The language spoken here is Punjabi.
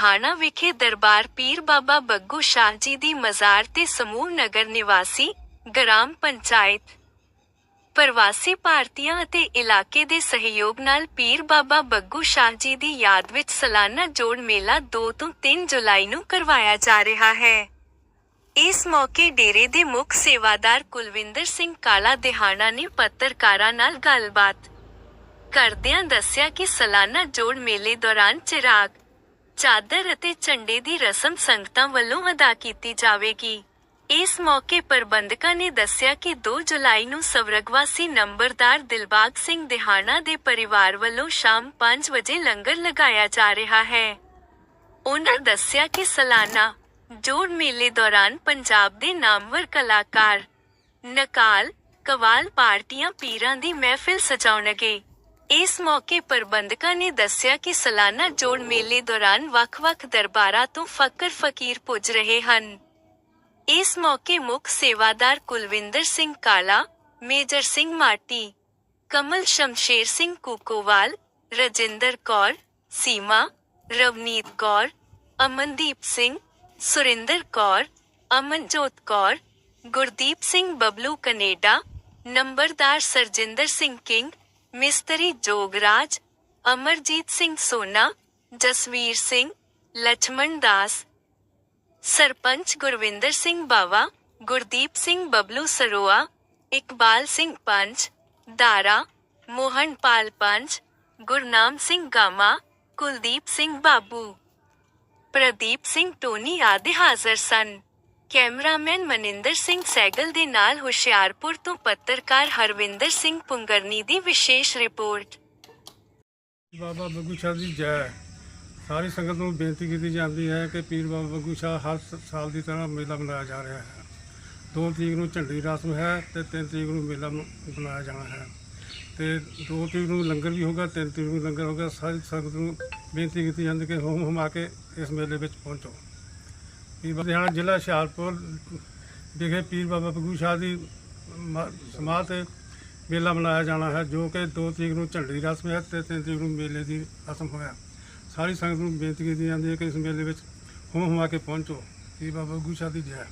ਦਿਹਾਣਾ ਵਿਖੇ ਦਰਬਾਰ ਪੀਰ ਬਾਬਾ ਬੱਗੂ ਸ਼ਾਹ ਜੀ ਦੀ ਮਜ਼ਾਰ ਤੇ ਸਮੂਹ ਨਗਰ ਨਿਵਾਸੀ ਗ੍ਰਾਮ ਪੰਚਾਇਤ। ਪ੍ਰਵਾਸੀ ਭਾਰਤੀਆਂ ਅਤੇ ਇਲਾਕੇ ਦੇ ਸਹਿਯੋਗ ਨਾਲ ਪੀਰ ਬਾਬਾ ਬੱਗੂ ਸ਼ਾਹ ਜੀ ਦੀ ਯਾਦ ਵਿੱਚ ਸਾਲਾਨਾ ਜੋੜ ਮੇਲਾ 2 ਤੋਂ 3 ਜੁਲਾਈ ਨੂੰ ਕਰਵਾਇਆ ਜਾ ਰਿਹਾ ਹੈ। ਇਸ ਮੌਕੇ ਡੇਰੇ ਦੇ ਮੁੱਖ ਸੇਵਾਦਾਰ ਕੁਲਵਿੰਦਰ ਸਿੰਘ ਕਾਲਾ ਦਿਹਾਣਾ ਨੇ ਪੱਤਰਕਾਰਾਂ ਨਾਲ ਗੱਲਬਾਤ। ਕਰਦਿਆਂ ਦੱਸਿਆ ਕਿ ਸਾਲਾਨਾ ਜੋੜ ਮੇਲੇ ਦੌਰਾਨ ਚਿਰਾਗ ਚਾਦਰ ਅਤੇ ਝੰਡੇ ਦੀ ਰਸਮ ਸੰਗਤਾਂ ਵੱਲੋਂ ਅਦਾ ਕੀਤੀ ਜਾਵੇਗੀ। ਇਸ ਮੌਕੇ ਪ੍ਰਬੰਧਕਾਂ ਨੇ ਦੱਸਿਆ ਕਿ 2 ਜੁਲਾਈ ਨੂੰ ਸਵਰਗਵਾਸੀ ਨੰਬਰਦਾਰ ਦਿਲਬਾਗ ਸਿੰਘ ਦਿਹਾਣਾ ਦੇ ਪਰਿਵਾਰ ਵੱਲੋਂ ਸ਼ਾਮ 5 ਵਜੇ ਲੰਗਰ ਲਗਾਇਆ ਜਾ ਰਿਹਾ ਹੈ। ਉਹਨਾਂ ਦੱਸਿਆ ਕਿ ਸਾਲਾਨਾ ਜੋੜ ਮੇਲੇ ਦੌਰਾਨ ਪੰਜਾਬ ਦੇ ਨਾਮਵਰ ਕਲਾਕਾਰ ਨਕਾਲ ਕਵਾਲ ਪਾਰਟੀਆਂ ਪੀਰਾਂ ਦੀ ਮਹਿਫਿਲ ਸਜਾਉਣਗੇ। ਇਸ ਮੌਕੇ ਪ੍ਰਬੰਧਕਾਂ ਨੇ ਦੱਸਿਆ ਕਿ ਸਾਲਾਨਾ ਜੋੜ ਮੇਲੇ ਦੌਰਾਨ ਵੱਖ-ਵੱਖ ਦਰਬਾਰਾਂ ਤੋਂ ਫਕਰ ਫਕੀਰ ਪੁੱਜ ਰਹੇ ਹਨ। ਇਸ ਮੌਕੇ ਮੁੱਖ ਸੇਵਾਦਾਰ ਕੁਲਵਿੰਦਰ ਸਿੰਘ ਕਾਲਾ, ਮੇਜਰ ਸਿੰਘ ਮਾਟੀ, ਕਮਲ ਸ਼ਮਸ਼ੇਰ ਸਿੰਘ ਕੁਕੋਵਾਲ, ਰਜਿੰਦਰ ਕੌਰ, ਸੀਮਾ, ਰਵਨੀਤ ਕੌਰ, ਅਮਨਦੀਪ ਸਿੰਘ, ਸੁਰਿੰਦਰ ਕੌਰ, ਅਮਨਜੋਤ ਕੌਰ, ਗੁਰਦੀਪ ਸਿੰਘ ਬਬਲੂ ਕੈਨੇਡਾ, ਨੰਬਰਦਾਰ ਸਰਜਿੰਦਰ ਸਿੰਘ ਕਿੰਗ ਮਿਸਤਰੀ ਜੋਗਰਾਜ, ਅਮਰਜੀਤ ਸਿੰਘ ਸੋਨਾ, ਜਸਵੀਰ ਸਿੰਘ, ਲਛਮਣ ਦਾਸ, ਸਰਪੰਚ ਗੁਰਵਿੰਦਰ ਸਿੰਘ ਬਾਵਾ, ਗੁਰਦੀਪ ਸਿੰਘ ਬਬਲੂ ਸਰੋਆ, ਇਕਬਾਲ ਸਿੰਘ ਪੰਚ ਦਾਰਾ ਮੋਹਨਪਾਲ ਪੰਚ ਗੁਰਨਾਮ ਸਿੰਘ ਗਾਮਾ, ਕੁਲਦੀਪ ਸਿੰਘ ਬਾਬੂ। ਪ੍ਰਦੀਪ ਸਿੰਘ ਟੋਨੀ ਆਦਿ ਹਾਜ਼ਰ ਸਨ। ਕੈਮਰਾਮੈਨ ਮਨਿੰਦਰ ਸਿੰਘ ਸੈਗਲ ਦੇ ਨਾਲ ਹੁਸ਼ਿਆਰਪੁਰ ਤੋਂ ਪੱਤਰਕਾਰ ਹਰਵਿੰਦਰ ਸਿੰਘ ਪੁੰਗਰਨੀ ਦੀ ਵਿਸ਼ੇਸ਼ ਰਿਪੋਰਟ। ਬਾਬਾ ਬੱਗੂ ਸ਼ਾਹ ਦੀ ਜੈ। ਸਾਰੀ ਸੰਗਤ ਨੂੰ ਬੇਨਤੀ ਕੀਤੀ ਜਾਂਦੀ ਹੈ ਕਿ ਪੀਰ ਬਾਬਾ ਬੱਗੂ ਸ਼ਾਹ ਹਰ ਸਾਲ ਦੀ ਤਰ੍ਹਾਂ ਮੇਲਾ ਮਨਾਇਆ ਜਾ ਰਿਹਾ ਹੈ। 2 ਤਰੀਕ ਨੂੰ ਝੰਡੀ ਰਸਮ ਹੈ ਤੇ 3 ਤਰੀਕ ਨੂੰ ਮੇਲਾ ਮਨਾਇਆ ਜਾਣਾ ਹੈ। ਤੇ 2 ਤਰੀਕ ਨੂੰ ਲੰਗਰ ਵੀ ਹੋਗਾ 3 ਤਰੀਕ ਨੂੰ ਲੰਗਰ ਹੋਗਾ ਸਾਰੀ ਸੰਗਤ ਨੂੰ ਬੇਨਤੀ ਕੀਤੀ ਜਾਂਦੀ ਕਿ ਹੁਮ, ਹੁਮਾ ਕੇ ਇਸ ਮੇਲੇ ਵਿੱਚ ਪਹੁੰਚੋ। ਪੀਰ ਬਾਬਾ ਜ਼ਿਲ੍ਹਾ ਹੁਸ਼ਿਆਰਪੁਰ ਵਿਖੇ ਪੀਰ ਬਾਬਾ ਬੱਗੂ ਸ਼ਾਹ ਦੀ ਮ- ਸਮਾਧ ਤੇ ਮੇਲਾ ਮਨਾਇਆ ਜਾਣਾ ਹੈ, ਜੋ ਕਿ 2 ਤਰੀਕ ਨੂੰ ਝੰਡੀ ਰਸਮ ਹੈ ਤੇ 3 ਤਰੀਕ ਨੂੰ ਮੇਲੇ ਦੀ ਰਸਮ ਹੋਇਆ ਸਾਰੀ ਸੰਗਤ ਨੂੰ ਬੇਨਤੀ ਕੀਤੀ ਜਾਂਦੀ ਹੈ ਕਿ ਇਸ ਮੇਲੇ ਵਿੱਚ ਹੁਮ ਹੁਮਾ ਕੇ ਪਹੁੰਚੋ। ਪੀਰ ਬਾਬਾ ਬੱਗੂ ਸ਼ਾਹ ਦੀ ਜੈ।